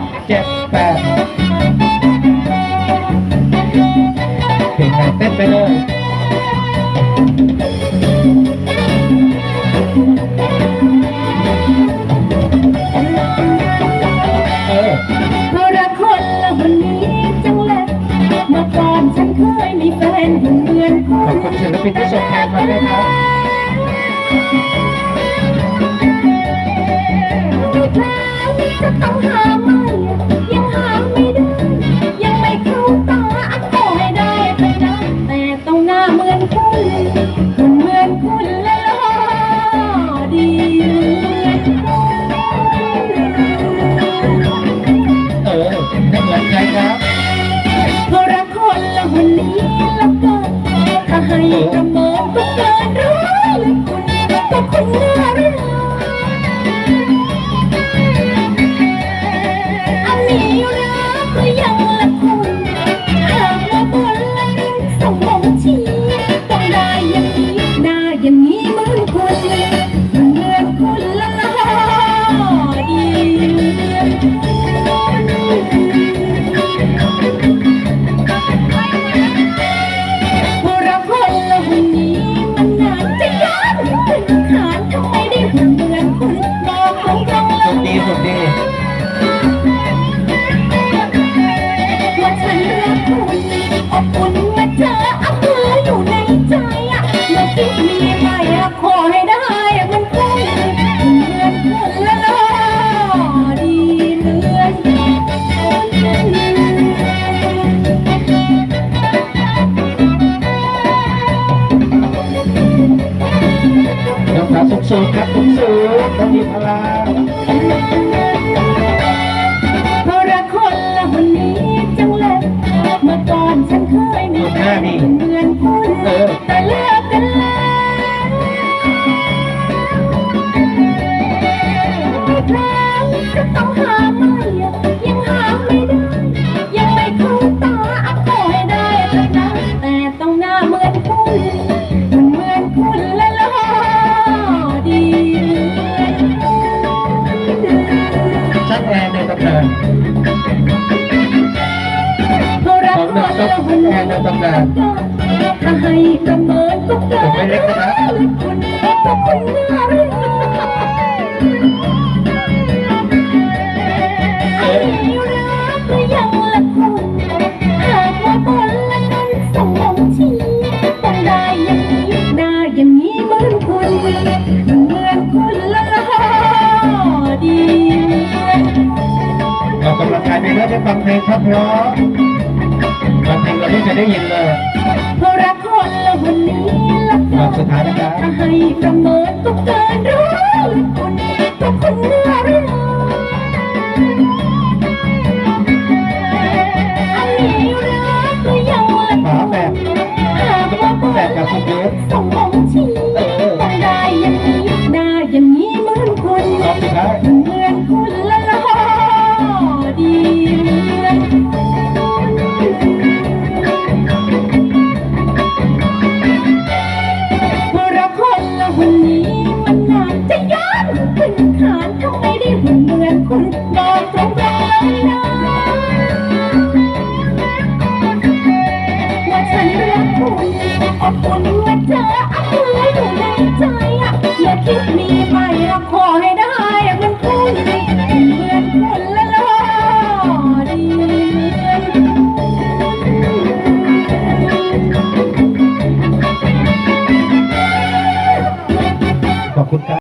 กเจ็ดแปดเพลงไหนเต้นไปเลยเออเพราะรักคนละคนนี้จังเลยเมื่อก่อนฉันเคยมีแฟนหุ่นเหมือนคุขอบณคุณศิลปินที่ส่งแทนมาด้วยครับอี กแล้วจะต้องหาใหม่ยังหาไม่ได้ ยังไม่เข้าตาอันขอให้ได้แต่นะแต่ต้องหน้าเหมือนคุณคุณเหมือนคุณและหล่อดีเหมือนคุณเออไม่เหมือนใครครับเพราะรักคนละคนนี้แล้วก็ถ้าให้ประเมินก็เสดีสุดดีว่าฉันรักคุณอบอุ่นมาเจออับเธออยู่ในใจอะเมื่อคิดมีใหม่อะขอให้ได้มันคุณเหมือนคุณละล่อดีเหมือนยกขาสูงสูงๆครับสูงสูงๆต้องมีพลัง ฉันเคยมีแฟนเหมือนคุณแต่เลิกกันแล้วอีกแล้วจะต้องหาใหม่ยังหาไม่ได้ยังไม่เข้าตาอัพขอให้ได้เลยนะแต่ต้องหน้าเหมือนคุณเหมือนคุณและหล่อดีเหมือนคุณชัดแอร์ในตำนานเพราะรัก คนละคนแอนตำนานถ้าให้ประเมินก็เกินไม่เล็กนะครับคุณก็คุณน่ารักไอ้รักก็ยังละคุณหากว่าบนละนั้นสมองชีต้องได้อย่างนี้ได้อย่างนี้เหมือนคุณเหมือนคุณละล่ะดีเหมืออกกำลังกายไปแล้วได้ฟังเพลงครับเพราะ เพลงเราเพิ่งจะได้ยินเลยเพราะรักคนละวันนี้ละครสุดท้นถ้าให้ประเมินก็เกินรู้และคนก็คนนี้ when